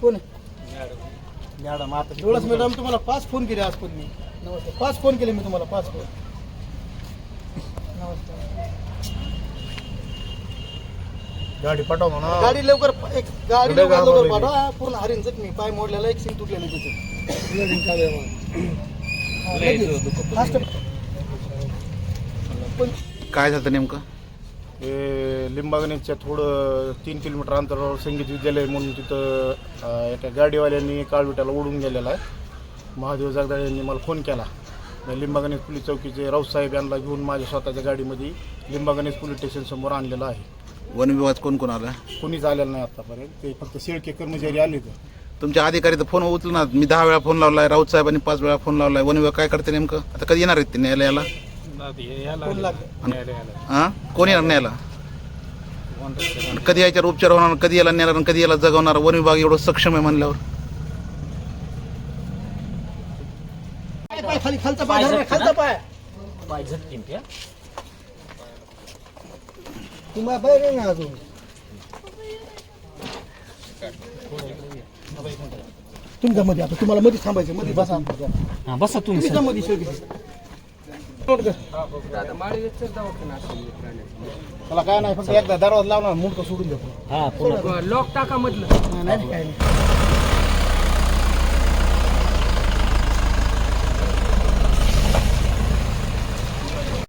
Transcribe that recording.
कोण? आहे मॅडम आता एवढंच मॅडम तुम्हाला पाच फोन केले आज पण मी नमस्ते पाच फोन केले मी तुम्हाला पाच फोन. नमस्ते गाडी पाठव म्हणा. गाडी लवकर एक गाडी लवकर लवकर. पाठवा पूर्ण हरिण जखमी. पाय मोडलेला एक सिंग तुटलेलं त्याचं. फास्ट पण काय झालं नेमकं? हे लिंबागणीच्या थोडं तीन किलोमीटर अंतरावर संगीत विद्यालय म्हणून तिथं एका गाडीवाल्यांनी काळविट्याला उडून गेलेला आहे. महादेव जगदाळे यांनी मला फोन केला. लिंबागणेश पोलीस चौकीचे राऊतसाहेब यांना घेऊन माझ्या स्वतःच्या गाडीमध्ये लिंबागणेश पोलीस स्टेशन समोर आणलेलं आहे. वन विभाग कोण कोण आला? कोणीच आलेलं नाही आतापर्यंत. ते फक्त शेळके कर्मचारी आले तर तुमच्या अधिकारी तर फोन उचलणार. मी दहा वेळा फोन लावलाय राऊत साहेबांनी पाच वेळा फोन लावलाय. वन विभाग काय करते नेमकं? आता कधी येणार आहेत ते न्यायालयाला? हां कोण येणार न्यायाला कधी याच्यावर उपचार होणार कधी याला नेणार आणि कधी याला जगवणार वन विभाग एवढं सक्षम आहे म्हणल्यावर तुमच्या मध्ये आता तुम्हाला मध्ये थांबायचं मध्ये बसा हा बसा तुम्ही तुम्ही मध्ये शेवटी त्याला काय नाही फक्त एकदा दरवाजा लावणार मुंडकं सोडून देतो. हा पुन्हा नाही नाही, काय नाही.